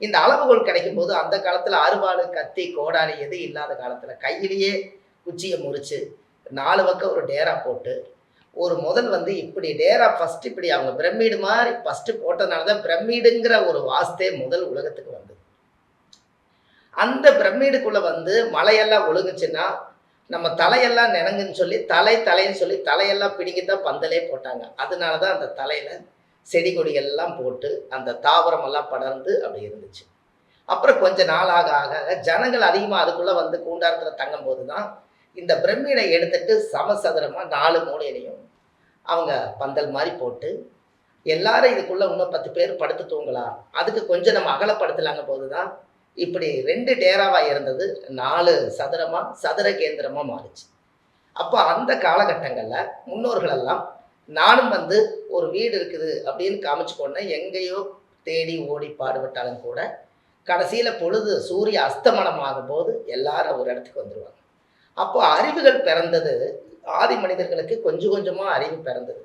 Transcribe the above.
இந்த அளவுகோல் கிடைக்கும் போது அந்த காலத்துல அருவாள் கத்தி கோடாலி எது இல்லாத காலத்துல கையிலேயே குச்சியை முறிச்சு நாலு பக்கம் ஒரு டேரா போட்டு ஒரு முதல் வந்து இப்படி டேரா ஃபர்ஸ்ட் இப்படி அவங்க பிரமிடு மாதிரி ஃபர்ஸ்ட் போட்டதுனால தான் பிரமிடுங்கிற ஒரு வாஸ்தே முதல் உலகத்துக்கு வந்தது. அந்த பிரமிடுக்குள்ள வந்து மலையெல்லாம் ஒழுங்குச்சுன்னா நம்ம தலையெல்லாம் நினங்குன்னு சொல்லி தலை தலைன்னு சொல்லி தலையெல்லாம் பிடிங்கி தான் பந்தலே போட்டாங்க. அதனால தான் அந்த தலையில செடி கொடிகள்லாம் போட்டு அந்த தாவரம் எல்லாம் படர்ந்து அப்படி இருந்துச்சு. அப்புறம் கொஞ்ச நாளாக ஆக ஜனங்கள் அதிகமாக அதுக்குள்ளே வந்து கூண்டாரத்தில் தங்கும்போது தான் இந்த பிரம்மீனை எடுத்துட்டு சமசதுரமாக நாலு மூலையிலையும் அவங்க பந்தல் மாதிரி போட்டு எல்லாரும் இதுக்குள்ளே இன்னும் பத்து பேர் படுத்து தூங்கலாம். அதுக்கு கொஞ்சம் நம்ம அகலப்படுத்தலாங்க போது தான் இப்படி ரெண்டு டேராவாக இருந்தது. நாலு சதுரமாக சதுர கேந்திரமாக மாறுச்சு. அப்போ அந்த காலகட்டங்களில் முன்னோர்களெல்லாம் நானும் வந்து ஒரு வீடு இருக்குது அப்படின்னு காமிச்சுக்கொண்டே எங்கேயோ தேடி ஓடி பாடுபட்டாலும் கூட கடைசியில் பொழுது சூரிய அஸ்தமனம் ஆகும்போது எல்லாரும் ஒரு இடத்துக்கு வந்துடுவாங்க அப்போ அறிவுகள் பிறந்தது ஆதி மனிதர்களுக்கு கொஞ்சம் கொஞ்சமாக அறிவு பிறந்தது.